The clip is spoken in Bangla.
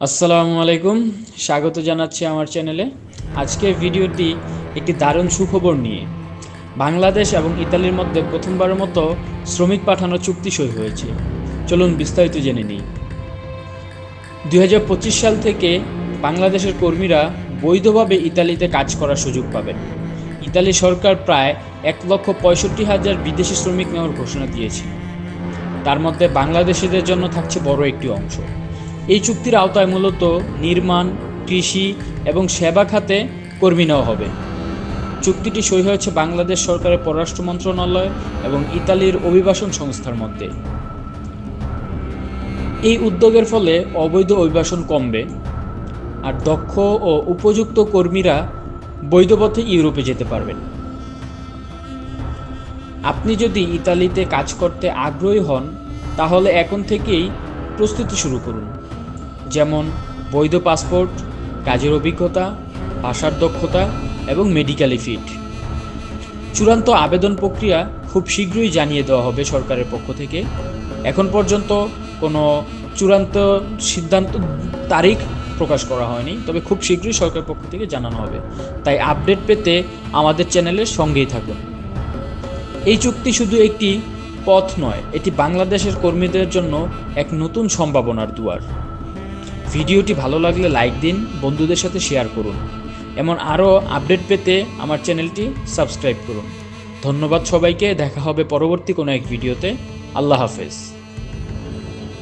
আসসালামু আলাইকুম। স্বাগত জানাচ্ছি আমার চ্যানেলে। আজকের ভিডিওটি একটি দারুণ সুখবর নিয়ে। বাংলাদেশ এবং ইতালির মধ্যে প্রথমবারের মতো শ্রমিক পাঠানোর চুক্তি সই হয়েছে। চলুন বিস্তারিত জেনে নিই। দুই হাজার পঁচিশ সাল থেকে বাংলাদেশের কর্মীরা বৈধভাবে ইতালিতে কাজ করার সুযোগ পাবেন। ইতালি সরকার প্রায় এক লক্ষ পঁয়ষট্টি হাজার বিদেশি শ্রমিক নেওয়ার ঘোষণা দিয়েছে। তার মধ্যে বাংলাদেশিদের জন্য থাকছে বড় একটি অংশ। এই চুক্তির আওতায় মূলত নির্মাণ, কৃষি এবং সেবা খাতে কর্মী নেওয়া হবে। চুক্তিটি সই হয়েছে বাংলাদেশ সরকারের পররাষ্ট্র মন্ত্রণালয় এবং ইতালির অভিবাসন সংস্থার মধ্যে। এই উদ্যোগের ফলে অবৈধ অভিবাসন কমবে। আর দক্ষ ও উপযুক্ত কর্মীরা বৈধ পথে ইউরোপে যেতে পারবেন। আপনি যদি ইতালিতে কাজ করতে আগ্রহী হন, তাহলে এখন থেকেই প্রস্তুতি শুরু করুন। যেমন বৈধ পাসপোর্ট, কাজের অভিজ্ঞতা, ভাষার দক্ষতা এবং মেডিকেলি ফিট। চূড়ান্ত আবেদন প্রক্রিয়া খুব শীঘ্রই জানিয়ে দেওয়া হবে সরকারের পক্ষ থেকে। এখন পর্যন্ত কোনো চূড়ান্ত সিদ্ধান্ত, তারিখ প্রকাশ করা হয়নি, তবে খুব শীঘ্রই সরকারের পক্ষ থেকে জানানো হবে। তাই আপডেট পেতে আমাদের চ্যানেলের সঙ্গেই থাকুন। এই চুক্তি শুধু একটি পথ নয়, এটি বাংলাদেশের কর্মীদের জন্য এক নতুন সম্ভাবনার দুয়ার। ভিডিওটি ভালো লাগলে লাইক দিন, বন্ধুদের সাথে শেয়ার করুন। এমন আরও আপডেট পেতে আমার চ্যানেলটি সাবস্ক্রাইব করুন। ধন্যবাদ সবাইকে, দেখা হবে পরবর্তী কোনো এক ভিডিওতে। আল্লাহ হাফেজ।